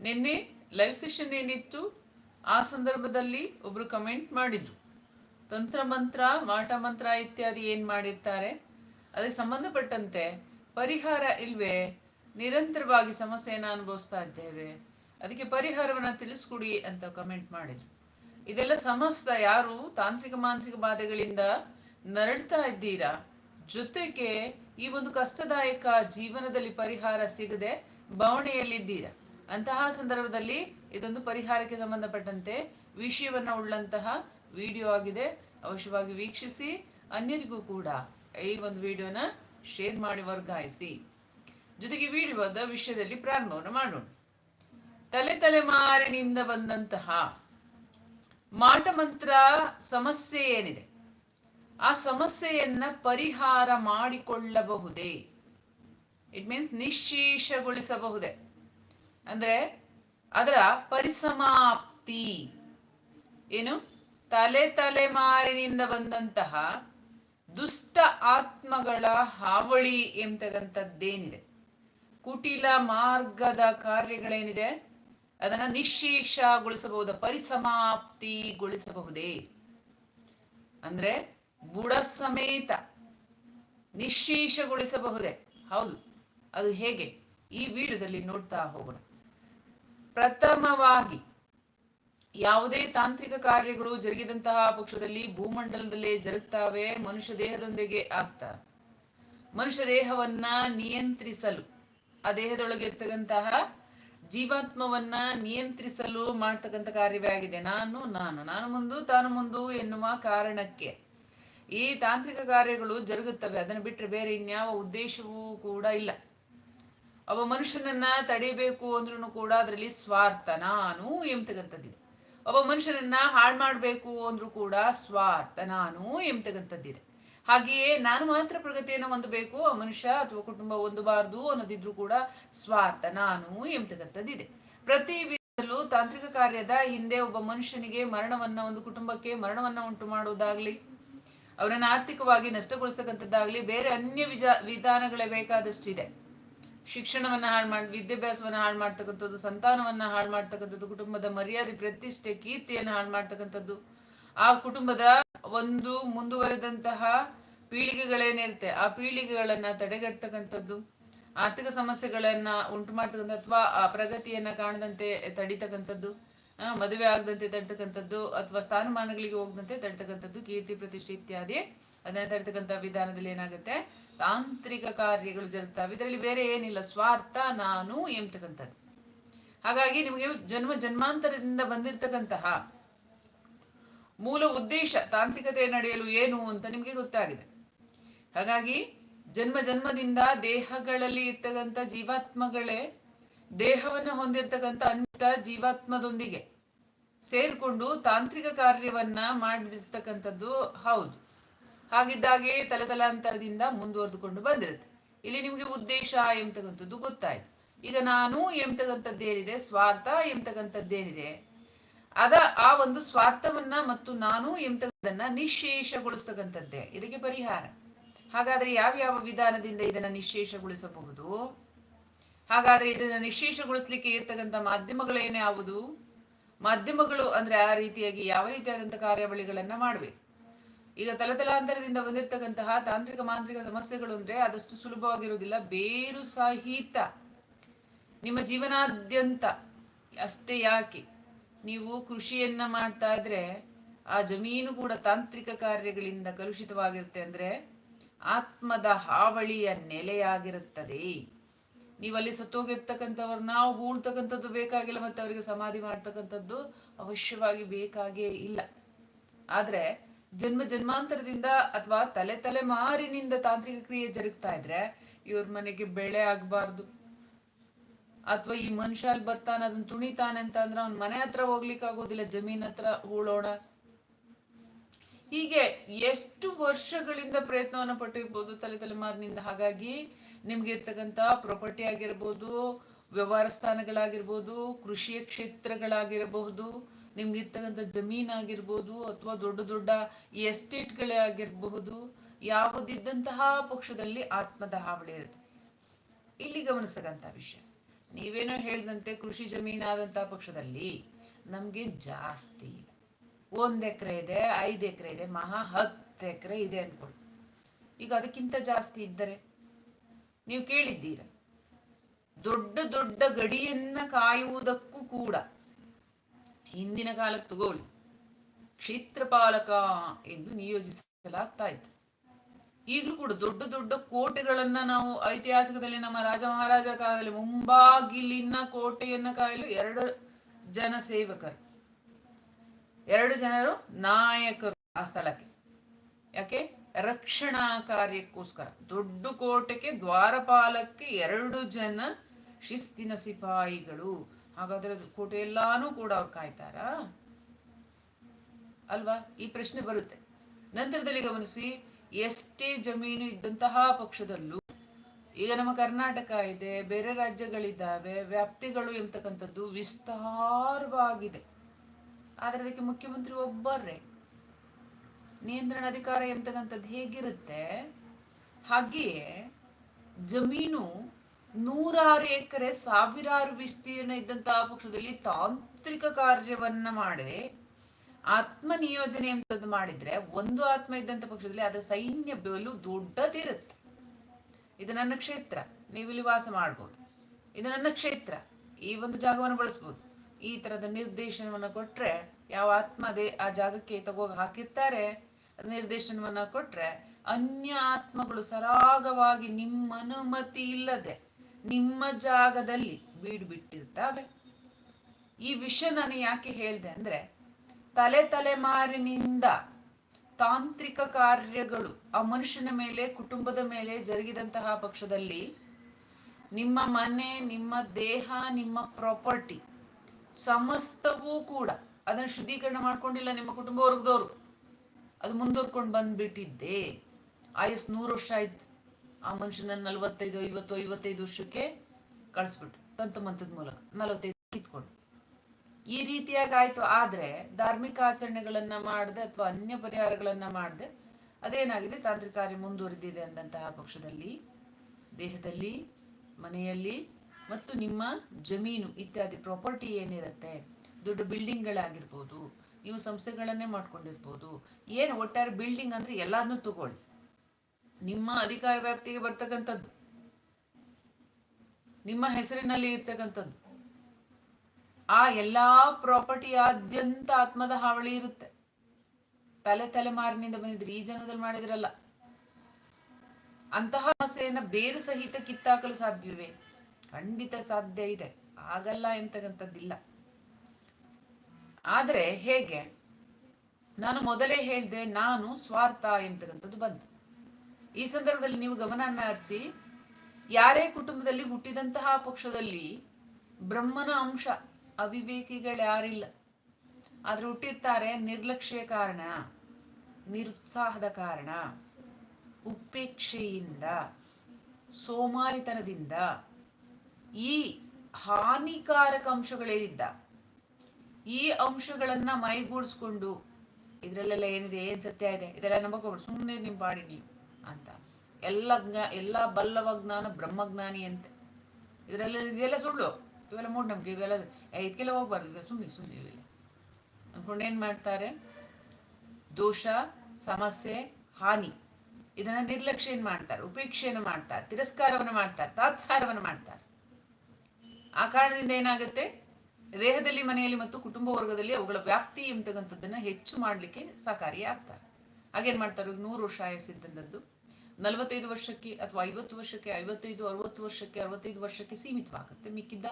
ನಿನ್ನೆ live session ಏನಿತ್ತು, ಆ ಸಂದರ್ಭದಲ್ಲಿ ಒಬ್ರು ಕಮೆಂಟ್ ಮಾಡಿದ್ರು. ತಂತ್ರ ಮಂತ್ರ, ಮಾಟ ಮಂತ್ರ ಇತ್ಯಾದಿ ಏನ್ ಮಾಡಿರ್ತಾರೆ? ಅದಕ್ಕೆ ಸಂಬಂಧಪಟ್ಟಂತೆ ಪರಿಹಾರ ಇಲ್ವೇ? ನಿರಂತರವಾಗಿ ಸಮಸ್ಯೆಯನ್ನ ಅನುಭವಿಸ್ತಾ ಇದ್ದೇವೆ. ಅದಕ್ಕೆ ಪರಿಹಾರವನ್ನ ತಿಳಿಸ್ಕೊಡಿ ಅಂತ ಕಮೆಂಟ್ ಮಾಡಿದ್ರು. ಇದೆಲ್ಲ ಸಮಸ್ತ ಯಾರು ತಾಂತ್ರಿಕ ಮಾಂತ್ರಿಕ ಬಾಧೆಗಳಿಂದ ನರಳ್ತಾ ಇದ್ದೀರಾ? ಜೊತೆಗೆ ಈ ಒಂದು ಕಷ್ಟದಾಯಕ ಜೀವನದಲ್ಲಿ ಪರಿಹಾರ ಸಿಗದೆ ಬವಣೆಯಲ್ಲಿದ್ದೀರಾ ಅಂತಹ ಸಂದರ್ಭದಲ್ಲಿ ಇದೊಂದು ಪರಿಹಾರಕ್ಕೆ ಸಂಬಂಧಪಟ್ಟಂತೆ ವಿಷಯವನ್ನ ಉಳ್ಳಂತಹ ವಿಡಿಯೋ ಆಗಿದೆ. ಅವಶ್ಯವಾಗಿ ವೀಕ್ಷಿಸಿ, ಅನ್ಯರಿಗೂ ಕೂಡ ಈ ಒಂದು ವಿಡಿಯೋನ ಶೇರ್ ಮಾಡಿ ವರ್ಗಾಯಿಸಿ. ಜೊತೆಗೆ ವಿಡಿಯೋದ ವಿಷಯದಲ್ಲಿ ಪ್ರಾರಂಭವನ್ನು ಮಾಡೋಣ. ತಲೆ ತಲೆಮಾರಿನಿಂದ ಬಂದಂತಹ ಮಾಟಮಂತ್ರ ಸಮಸ್ಯೆ ಏನಿದೆ? ಆ ಸಮಸ್ಯೆಯನ್ನ ಪರಿಹಾರ ಮಾಡಿಕೊಳ್ಳಬಹುದೇ? It means ನಿಶ್ಶೇಷಗೊಳಿಸಬಹುದೇ? ಅಂದ್ರೆ ಅದರ ಪರಿಸಮಾಪ್ತಿ ಏನು? ತಲೆ ತಲೆಮಾರಿನಿಂದ ಬಂದಂತಹ ದುಷ್ಟ ಆತ್ಮಗಳ ಹಾವಳಿ ಎಂತಕ್ಕಂಥದ್ದೇನಿದೆ ಕುಟಿಲ ಮಾರ್ಗದ ಕಾರ್ಯಗಳೇನಿದೆ? ಅದನ್ನ ನಿಶೇಷಗೊಳಿಸಬಹುದು, ಪರಿಸಮಾಪ್ತಿಗೊಳಿಸಬಹುದೇ? ಅಂದ್ರೆ ಬುಡ ಸಮೇತ ನಿಶೇಷಗೊಳಿಸಬಹುದೇ? ಹೌದು. ಅದು ಹೇಗೆ? ಈ ವಿಡಿಯೋದಲ್ಲಿ ನೋಡ್ತಾ ಹೋಗೋಣ. ಪ್ರಥಮವಾಗಿ ಯಾವುದೇ ತಾಂತ್ರಿಕ ಕಾರ್ಯಗಳು ಜರುಗಿದಂತಹ ಪಕ್ಷದಲ್ಲಿ ಭೂಮಂಡಲದಲ್ಲೇ ಜರುಗ್ತಾವೆ, ಮನುಷ್ಯ ದೇಹದೊಂದಿಗೆ ಆಗ್ತಾ, ಮನುಷ್ಯ ದೇಹವನ್ನ ನಿಯಂತ್ರಿಸಲು, ಆ ದೇಹದೊಳಗೆ ಇರ್ತಕ್ಕಂತಹ ಜೀವಾತ್ಮವನ್ನ ನಿಯಂತ್ರಿಸಲು ಮಾಡ್ತಕ್ಕಂಥ ಕಾರ್ಯವೇ ಆಗಿದೆ. ನಾನು ನಾನು ನಾನು ಮುಂದು, ತಾನು ಮುಂದು ಎನ್ನುವ ಕಾರಣಕ್ಕೆ ಈ ತಾಂತ್ರಿಕ ಕಾರ್ಯಗಳು ಜರುಗುತ್ತವೆ. ಅದನ್ನು ಬಿಟ್ಟರೆ ಬೇರೆ ಇನ್ಯಾವ ಉದ್ದೇಶವೂ ಕೂಡ ಇಲ್ಲ. ಒಬ್ಬ ಮನುಷ್ಯನನ್ನ ತಡಿಬೇಕು ಅಂದ್ರೂ ಕೂಡ ಅದರಲ್ಲಿ ಸ್ವಾರ್ಥ ನಾನು ಎಂಬತಕ್ಕಂಥದ್ದಿದೆ ಒಬ್ಬ ಮನುಷ್ಯನನ್ನ ಹಾಳು ಮಾಡ್ಬೇಕು ಅಂದ್ರೂ ಕೂಡ ಸ್ವಾರ್ಥ ನಾನು ಎಂಬತಕ್ಕಂಥದ್ದಿದೆ ಹಾಗೆಯೇ ನಾನು ಮಾತ್ರ ಪ್ರಗತಿಯನ್ನು ಹೊಂದಬೇಕು, ಆ ಮನುಷ್ಯ ಅಥವಾ ಕುಟುಂಬ ಹೊಂದಬಾರದು ಅನ್ನೋದಿದ್ರು ಕೂಡ ಸ್ವಾರ್ಥ ನಾನು ಎಂಬತಕ್ಕಂಥದ್ದಿದೆ ಪ್ರತಿ ವಿಧದಲ್ಲೂ ತಾಂತ್ರಿಕ ಕಾರ್ಯದ ಹಿಂದೆ ಒಬ್ಬ ಮನುಷ್ಯನಿಗೆ ಮರಣವನ್ನ, ಒಂದು ಕುಟುಂಬಕ್ಕೆ ಮರಣವನ್ನ ಉಂಟು ಮಾಡುವುದಾಗ್ಲಿ ಅವರನ್ನ ಆರ್ಥಿಕವಾಗಿ ನಷ್ಟಗೊಳಿಸ್ತಕ್ಕಂಥದ್ದಾಗ್ಲಿ, ಬೇರೆ ಅನ್ಯ ವಿಜ, ವಿಧಾನಗಳೇ ಬೇಕಾದಷ್ಟಿದೆ. ಶಿಕ್ಷಣವನ್ನ ಹಾಳು ಮಾಡಿ, ವಿದ್ಯಾಭ್ಯಾಸವನ್ನ ಹಾಳು ಮಾಡ್ತಕ್ಕಂಥದ್ದು, ಸಂತಾನವನ್ನ ಹಾಳು ಮಾಡ್ತಕ್ಕಂಥದ್ದು, ಕುಟುಂಬದ ಮರ್ಯಾದೆ, ಪ್ರತಿಷ್ಠೆ, ಕೀರ್ತಿಯನ್ನು ಹಾಳು ಮಾಡ್ತಕ್ಕಂಥದ್ದು. ಆ ಕುಟುಂಬದ ಒಂದು ಮುಂದುವರೆದಂತಹ ಪೀಳಿಗೆಗಳೇನಿರುತ್ತೆ, ಆ ಪೀಳಿಗೆಗಳನ್ನ ತಡೆಗಟ್ಟತಕ್ಕಂಥದ್ದು ಆರ್ಥಿಕ ಸಮಸ್ಯೆಗಳನ್ನ ಉಂಟು ಮಾಡ್ತಕ್ಕಂಥ ಅಥವಾ ಆ ಪ್ರಗತಿಯನ್ನ ಕಾಣದಂತೆ ತಡಿತಕ್ಕಂಥದ್ದು, ಆ ಮದುವೆ ಆಗದಂತೆ ತಡ್ತಕ್ಕಂಥದ್ದು, ಅಥವಾ ಸ್ಥಾನಮಾನಗಳಿಗೆ ಹೋಗದಂತೆ ತಡ್ತಕ್ಕಂಥದ್ದು, ಕೀರ್ತಿ, ಪ್ರತಿಷ್ಠೆ ಇತ್ಯಾದಿ ಅದನ್ನ ತಡ್ತಕ್ಕಂಥ ವಿಧಾನದಲ್ಲಿ ಏನಾಗುತ್ತೆ? ತಾಂತ್ರಿಕ ಕಾರ್ಯಗಳು ಜರುಗ್ತಾವೆ. ಇದರಲ್ಲಿ ಬೇರೆ ಏನಿಲ್ಲ. ಸ್ವಾರ್ಥ, ನಾನು ಎಂಬತಕ್ಕಂಥದ್ದು ಹಾಗಾಗಿ ನಿಮಗೆ ಜನ್ಮ, ಜನ್ಮಾಂತರದಿಂದ ಬಂದಿರತಕ್ಕಂತಹ ಮೂಲ ಉದ್ದೇಶ, ತಾಂತ್ರಿಕತೆ ನಡೆಯಲು ಏನು ಅಂತ ನಿಮಗೆ ಗೊತ್ತಾಗಿದೆ. ಹಾಗಾಗಿ ಜನ್ಮ, ಜನ್ಮದಿಂದ ದೇಹಗಳಲ್ಲಿ ಇರ್ತಕ್ಕಂಥ ಜೀವಾತ್ಮಗಳೇ ದೇಹವನ್ನು ಹೊಂದಿರತಕ್ಕಂಥ ಅಂತ ಜೀವಾತ್ಮದೊಂದಿಗೆ ಸೇರ್ಕೊಂಡು ತಾಂತ್ರಿಕ ಕಾರ್ಯವನ್ನ ಮಾಡಿರ್ತಕ್ಕಂಥದ್ದು ಹೌದು. ಹಾಗಿದ್ದಾಗೆ ತಲೆ ತಲಾಂತರದಿಂದ ಮುಂದುವರೆದುಕೊಂಡು ಬಂದಿರುತ್ತೆ. ಇಲ್ಲಿ ನಿಮಗೆ ಉದ್ದೇಶ ಎಂಬತಕ್ಕಂಥದ್ದು ಗೊತ್ತಾಯ್ತು. ಈಗ ನಾನು ಎಂಬತಕ್ಕಂಥದ್ದೇನಿದೆ ಸ್ವಾರ್ಥ ಎಂಬತಕ್ಕಂಥದ್ದೇನಿದೆ ಅದ ಆ ಒಂದು ಸ್ವಾರ್ಥವನ್ನ ಮತ್ತು ನಾನು ಎಂಬತಕ್ಕಂಥದ್ದನ್ನ ನಿಶೇಷಗೊಳಿಸ್ತಕ್ಕಂಥದ್ದೇ. ಇದಕ್ಕೆ ಪರಿಹಾರ. ಹಾಗಾದ್ರೆ ಯಾವ ಯಾವ ವಿಧಾನದಿಂದ ಇದನ್ನ ನಿಶೇಷಗೊಳಿಸಬಹುದು? ಹಾಗಾದ್ರೆ ಇದನ್ನ ನಿಶೇಷಗೊಳಿಸ್ಲಿಕ್ಕೆ ಇರ್ತಕ್ಕಂಥ ಮಾಧ್ಯಮಗಳೇನೇ ಯಾವುದು? ಮಾಧ್ಯಮಗಳು ಅಂದ್ರೆ ಆ ರೀತಿಯಾಗಿ ಯಾವ ರೀತಿಯಾದಂತಹ ಕಾರ್ಯಾವಳಿಗಳನ್ನ ಮಾಡ್ಬೇಕು? ಈಗ ತಲತಲಾಂತರದಿಂದ ಬಂದಿರತಕ್ಕಂತಹ ತಾಂತ್ರಿಕ ಮಾಂತ್ರಿಕ ಸಮಸ್ಯೆಗಳು ಅಂದ್ರೆ ಆದಷ್ಟು ಸುಲಭವಾಗಿರುವುದಿಲ್ಲ ಬೇರು ಸಹಿತ ನಿಮ್ಮ ಜೀವನಾದ್ಯಂತ ಅಷ್ಟೇ ಯಾಕೆ? ನೀವು ಕೃಷಿಯನ್ನ ಮಾಡ್ತಾ ಇದ್ರೆ ಆ ಜಮೀನು ಕೂಡ ತಾಂತ್ರಿಕ ಕಾರ್ಯಗಳಿಂದ ಕಲುಷಿತವಾಗಿರುತ್ತೆ ಅಂದ್ರೆ ಆತ್ಮದ ಹಾವಳಿಯ ನೆಲೆಯಾಗಿರುತ್ತದೆ. ನೀವಲ್ಲಿ ಸತ್ತೋಗಿರ್ತಕ್ಕಂಥವ್ರು, ನಾವು ಹೂಳ್ತಕ್ಕಂಥದ್ದು ಬೇಕಾಗಿಲ್ಲ ಮತ್ತೆ ಅವರಿಗೆ ಸಮಾಧಿ ಮಾಡ್ತಕ್ಕಂಥದ್ದು ಅವಶ್ಯವಾಗಿ ಬೇಕಾಗೇ ಇಲ್ಲ. ಆದ್ರೆ ಜನ್ಮ ಜನ್ಮಾಂತರದಿಂದ ಅಥವಾ ತಲೆ ತಲೆಮಾರಿನಿಂದ ತಾಂತ್ರಿಕ ಕ್ರಿಯೆ ಜರುಗ್ತಾ ಇದ್ರೆ ಇವ್ರ ಮನೆಗೆ ಬೆಳೆ ಆಗ್ಬಾರ್ದು. ಅಥವಾ ಈ ಮನುಷ್ಯ ಅಲ್ಲಿ ಬರ್ತಾನೆ ಅದನ್ನ ತುಣಿತಾನೆ ಅಂತ ಅಂದ್ರೆ ಅವ್ನ ಮನೆ ಹತ್ರ ಹೋಗ್ಲಿಕ್ಕೆ ಆಗೋದಿಲ್ಲ, ಜಮೀನ್ ಹತ್ರ ಹೂಳೋಣ ಹೀಗೆ ಎಷ್ಟು ವರ್ಷಗಳಿಂದ ಪ್ರಯತ್ನವನ್ನ ಪಟ್ಟಿರ್ಬೋದು ತಲೆ ತಲೆಮಾರಿನಿಂದ ಹಾಗಾಗಿ ನಿಮ್ಗೆ ಇರ್ತಕ್ಕಂತ ಪ್ರಾಪರ್ಟಿ ಆಗಿರ್ಬೋದು, ವ್ಯವಹಾರ ಸ್ಥಾನಗಳಾಗಿರ್ಬೋದು, ಕೃಷಿಯ ಕ್ಷೇತ್ರಗಳಾಗಿರಬಹುದು ನಿಮ್ಗೆ ಜಮೀನಾಗಿರ್ಬೋದು ಅಥವಾ ದೊಡ್ಡ ದೊಡ್ಡ ಎಸ್ಟೇಟ್ಗಳೇ ಆಗಿರಬಹುದು, ಯಾವುದಿದ್ದಂತಹ ಪಕ್ಷದಲ್ಲಿ ಆತ್ಮದ ಹಾವಳಿ ಇರುತ್ತೆ. ಇಲ್ಲಿ ಗಮನಿಸ್ತಕ್ಕಂಥ ವಿಷಯ, ನೀವೇನೋ ಹೇಳಿದಂತೆ ಕೃಷಿ ಜಮೀನಾದಂತಹ ಪಕ್ಷದಲ್ಲಿ ನಮ್ಗೆ ಜಾಸ್ತಿ ಇಲ್ಲ. ಒಂದ್ ಎಕರೆ ಇದೆ, ಐದು ಎಕರೆ ಇದೆ, ಮಹಾ ಹತ್ತು ಎಕರೆ ಇದೆ ಅನ್ಕೊಳ್ಳಿ. ಈಗ ಅದಕ್ಕಿಂತ ಜಾಸ್ತಿ ಇದ್ದರೆ? ನೀವು ಕೇಳಿದ್ದೀರ? ದೊಡ್ಡ ದೊಡ್ಡ ಗಡಿಯನ್ನ ಕಾಯುವುದಕ್ಕೂ ಕೂಡ ಹಿಂದಿನ ಕಾಲಕ್ಕೆ ತಗೊಳ್ಳಿ ಕ್ಷೇತ್ರಪಾಲಕ ಎಂದು ನಿಯೋಜಿಸಲಾಗ್ತಾ ಇತ್ತು. ಈಗಲೂ ಕೂಡ ದೊಡ್ಡ ದೊಡ್ಡ ಕೋಟೆಗಳನ್ನ ನಾವು ಐತಿಹಾಸಿಕದಲ್ಲಿ ನಮ್ಮ ರಾಜ ಮಹಾರಾಜರ ಕಾಲದಲ್ಲಿ ಮುಂಬಾಗಿಲಿನ ಕೋಟೆಯನ್ನ ಕಾಯಲು ಎರಡು ಜನ ಸೇವಕರು. ಎರಡು ಜನರು ನಾಯಕರು ಆ ಸ್ಥಳಕ್ಕೆ. ಯಾಕೆ? ರಕ್ಷಣಾ ಕಾರ್ಯಕ್ಕೋಸ್ಕರ. ದೊಡ್ಡ ಕೋಟೆಗೆ ದ್ವಾರಪಾಲಕ್ಕೆ ಎರಡು ಜನ ಶಿಸ್ತಿನ ಸಿಪಾಯಿಗಳು. ಹಾಗಾದ್ರೆ ಕೋಟೆ ಎಲ್ಲಾನು ಕೂಡ ಅವ್ರು ಕಾಯ್ತಾರ. ಅಲ್ವಾ? ಈ ಪ್ರಶ್ನೆ ಬರುತ್ತೆ. ನಂತರದಲ್ಲಿ ಗಮನಿಸಿ, ಎಷ್ಟೇ ಜಮೀನು ಇದ್ದಂತಹ ಪಕ್ಷದಲ್ಲೂ ಈಗ ನಮ್ಮ ಕರ್ನಾಟಕ ಇದೆ, ಬೇರೆ ರಾಜ್ಯಗಳಿದ್ದಾವೆ, ವ್ಯಾಪ್ತಿಗಳು ಎಂತಕ್ಕಂಥದ್ದು ವಿಸ್ತಾರವಾಗಿದೆ. ಆದ್ರೆ ಅದಕ್ಕೆ ಮುಖ್ಯಮಂತ್ರಿ ಒಬ್ಬರೇ. ನಿಯಂತ್ರಣ ಅಧಿಕಾರ ಎಂತಕ್ಕಂಥದ್ದು ಹೇಗಿರುತ್ತೆ? ಹಾಗೆಯೇ ಜಮೀನು ನೂರಾರು ಎಕರೆ, ಸಾವಿರಾರು ವಿಸ್ತೀರ್ಣ ಇದ್ದಂತಹ ಪಕ್ಷದಲ್ಲಿ ತಾಂತ್ರಿಕ ಕಾರ್ಯವನ್ನ ಮಾಡದೆ. ಆತ್ಮ ನಿಯೋಜನೆ ಅಂತದ್ದು ಮಾಡಿದ್ರೆ ಒಂದು ಆತ್ಮ ಇದ್ದಂತ ಪಕ್ಷದಲ್ಲಿ ಅದರ ಸೈನ್ಯ ಬಲು ದೊಡ್ಡದಿರುತ್ತೆ. ಇದು ನನ್ನ ಕ್ಷೇತ್ರ, ನೀವು ಇಲ್ಲಿ ವಾಸ ಮಾಡ್ಬೋದು. ಇದು ನನ್ನ ಕ್ಷೇತ್ರ, ಈ ಒಂದು ಜಾಗವನ್ನು ಬಳಸ್ಬೋದು. ಈ ತರದ ನಿರ್ದೇಶನವನ್ನ ಕೊಟ್ರೆ ಯಾವ ಆತ್ಮ ಅದೇ ಆ ಜಾಗಕ್ಕೆ ತಗೋಗಿ ಹಾಕಿರ್ತಾರೆ. ನಿರ್ದೇಶನವನ್ನ ಕೊಟ್ರೆ ಅನ್ಯ ಆತ್ಮಗಳು ಸರಾಗವಾಗಿ ನಿಮ್ಮ ಅನುಮತಿ ಇಲ್ಲದೆ ನಿಮ್ಮ ಜಾಗದಲ್ಲಿ ಬೀಡು ಬಿಟ್ಟಿರ್ತಾವೆ ಈ ವಿಷಯ ನಾನು ಯಾಕೆ ಹೇಳಿದೆ ಅಂದ್ರೆ, ತಲೆ ತಲೆಮಾರಿನಿಂದ ತಾಂತ್ರಿಕ ಕಾರ್ಯಗಳು ಆ ಮನುಷ್ಯನ ಮೇಲೆ, ಕುಟುಂಬದ ಮೇಲೆ ಜರುಗಿದಂತಹ ಪಕ್ಷದಲ್ಲಿ ನಿಮ್ಮ ಮನೆ, ನಿಮ್ಮ ದೇಹ, ನಿಮ್ಮ ಪ್ರಾಪರ್ಟಿ ಸಮಸ್ತವೂ ಕೂಡ ಅದನ್ನು ಶುದ್ಧೀಕರಣ ಮಾಡ್ಕೊಂಡಿಲ್ಲ ನಿಮ್ಮ ಕುಟುಂಬ ವರ್ಗದವರು. ಅದು ಮುಂದುವರ್ಕೊಂಡು ಬಂದ್ಬಿಟ್ಟಿದ್ದೆ. ಆಯಸ್ ನೂರು ವರ್ಷ ಆಯ್ತು. ಆ ಮನುಷ್ಯನ ನಲ್ವತ್ತೈದು, ಐವತ್ತು, ಐವತ್ತೈದು ವರ್ಷಕ್ಕೆ ಕಳಿಸ್ಬಿಟ್ಟು ತಂತು ಮಂತದ ಮೂಲಕ ನಲವತ್ತೈದು ಕಿತ್ಕೊಂಡು ಈ ರೀತಿಯಾಗಿ ಆಯ್ತು. ಆದ್ರೆ ಧಾರ್ಮಿಕ ಆಚರಣೆಗಳನ್ನ ಮಾಡದೆ ಅಥವಾ ಅನ್ಯ ಪರಿಹಾರಗಳನ್ನ ಮಾಡದೆ ಅದೇನಾಗಿದೆ? ತಾಂತ್ರಿಕ ಕಾರ್ಯ ಮುಂದುವರಿದಿದೆ ಅಂದಂತಹ ಪಕ್ಷದಲ್ಲಿ, ದೇಹದಲ್ಲಿ, ಮನೆಯಲ್ಲಿ ಮತ್ತು ನಿಮ್ಮ ಜಮೀನು ಇತ್ಯಾದಿ ಪ್ರಾಪರ್ಟಿ ಏನಿರುತ್ತೆ, ದೊಡ್ಡ ಬಿಲ್ಡಿಂಗ್ಗಳಾಗಿರ್ಬೋದು ನೀವು ಸಂಸ್ಥೆಗಳನ್ನೇ ಮಾಡ್ಕೊಂಡಿರ್ಬೋದು, ಏನು ಒಟ್ಟಾರೆ ಬಿಲ್ಡಿಂಗ್ ಅಂದ್ರೆ ಎಲ್ಲಾದ್ನೂ ತಗೊಳ್ಳಿ. ನಿಮ್ಮ ಅಧಿಕಾರ ವ್ಯಾಪ್ತಿಗೆ ಬರ್ತಕ್ಕಂಥದ್ದು. ನಿಮ್ಮ ಹೆಸರಿನಲ್ಲಿ ಇರ್ತಕ್ಕಂಥದ್ದು. ಆ ಎಲ್ಲಾ ಪ್ರಾಪರ್ಟಿಯಾದ್ಯಂತ ಆತ್ಮದ ಹಾವಳಿ ಇರುತ್ತೆ. ತಲೆ ತಲೆಮಾರಿನಿಂದ ಬಂದಿದ್ರಿ. ಈ ಜನ್ಮದಲ್ಲಿ ಮಾಡಿದ್ರಲ್ಲ. ಅಂತಹ ಸಮಸ್ಯೆಯನ್ನ ಬೇರು ಸಹಿತ ಕಿತ್ತಾಕಲು ಸಾಧ್ಯವೇ? ಖಂಡಿತ ಸಾಧ್ಯ ಇದೆ. ಆಗಲ್ಲ ಎಂತಕ್ಕಂಥದ್ದಿಲ್ಲ. ಆದ್ರೆ ಹೇಗೆ? ನಾನು ಮೊದಲೇ ಹೇಳ್ದೆ, ನಾನು ಸ್ವಾರ್ಥ ಎಂತಕ್ಕಂಥದ್ದು ಬಂತು. ಈ ಸಂದರ್ಭದಲ್ಲಿ ನೀವು ಗಮನ ಹರಿಸಿ, ಯಾರೇ ಕುಟುಂಬದಲ್ಲಿ ಹುಟ್ಟಿದಂತಹ ಪಕ್ಷದಲ್ಲಿ ಬ್ರಹ್ಮನ ಅಂಶ ಅವಿವೇಕಿಗಳು ಯಾರಿಲ್ಲ. ಆದ್ರೆ ಹುಟ್ಟಿರ್ತಾರೆ ನಿರ್ಲಕ್ಷ್ಯ ಕಾರಣ, ನಿರುತ್ಸಾಹದ ಕಾರಣ, ಉಪೇಕ್ಷೆಯಿಂದ, ಸೋಮಾರಿತನದಿಂದ, ಈ ಹಾನಿಕಾರಕ ಅಂಶಗಳೇನಿದ್ದ, ಈ ಅಂಶಗಳನ್ನ ಮೈಗೂಡಿಸ್ಕೊಂಡು, ಇದ್ರಲ್ಲೆಲ್ಲ ಏನಿದೆ, ಏನ್ ಸತ್ಯ ಇದೆ, ಇದೆಲ್ಲ ನಂಬಕೋಬೇಡ ಸುಮ್ಮನೆ ನಿಮ್ಮ ಬಾಡಿ ನೀವು. ಅಂತ. ಎಲ್ಲ ಜ್ಞಾ, ಎಲ್ಲ ಬಲ್ಲವ ಜ್ಞಾನ ಬ್ರಹ್ಮಜ್ಞಾನಿ ಅಂತ. ಇದರಲ್ಲ ಇದೆಲ್ಲ ಸುಳ್ಳು. ಇವೆಲ್ಲ ಮೂಢನಂಬಿಕೆ ಇವೆಲ್ಲ ಇದಕ್ಕೆಲ್ಲ ಹೋಗ್ಬಾರ್ದು. ಸುಮ್ಮನೆ ಸುಮ್ಮನೆ ಇವೆಲ್ಲ. ಅನ್ಕೊಂಡು ಏನ್ ಮಾಡ್ತಾರೆ? ದೋಷ, ಸಮಸ್ಯೆ, ಹಾನಿ. ಇದನ್ನ ನಿರ್ಲಕ್ಷ್ಯ ಮಾಡ್ತಾರೆ? ಉಪೇಕ್ಷೆಯನ್ನು ಮಾಡ್ತಾರೆ, ತಿರಸ್ಕಾರವನ್ನು ಮಾಡ್ತಾರೆ, ತಾತ್ಸಾರವನ್ನು ಮಾಡ್ತಾರೆ. ಆ ಕಾರಣದಿಂದ ಏನಾಗುತ್ತೆ? ದೇಹದಲ್ಲಿ, ಮನೆಯಲ್ಲಿ ಮತ್ತು ಕುಟುಂಬ ವರ್ಗದಲ್ಲಿ ಅವುಗಳ ವ್ಯಾಪ್ತಿ ಎಂಬತಕ್ಕಂಥದ್ದನ್ನ ಹೆಚ್ಚು ಮಾಡ್ಲಿಕ್ಕೆ ಸಹಕಾರಿ ಆಗ್ತಾರೆ ಹಾಗೇನ್ ಮಾಡ್ತಾರೆ ನೂರು ವರ್ಷ ಆಯಸ್ಸಿದ್ದಂಥದ್ದು. ನಲವತ್ತೈದು ವರ್ಷಕ್ಕೆ ಅಥವಾ ಐವತ್ತು ವರ್ಷಕ್ಕೆ, ಐವತ್ತೈದು, ಅರವತ್ತು ವರ್ಷಕ್ಕೆ, ಅರವತ್ತೈದು ವರ್ಷಕ್ಕೆ ಸೀಮಿತವಾಗುತ್ತೆ. ಮಿಕ್ಕಿದ್ದ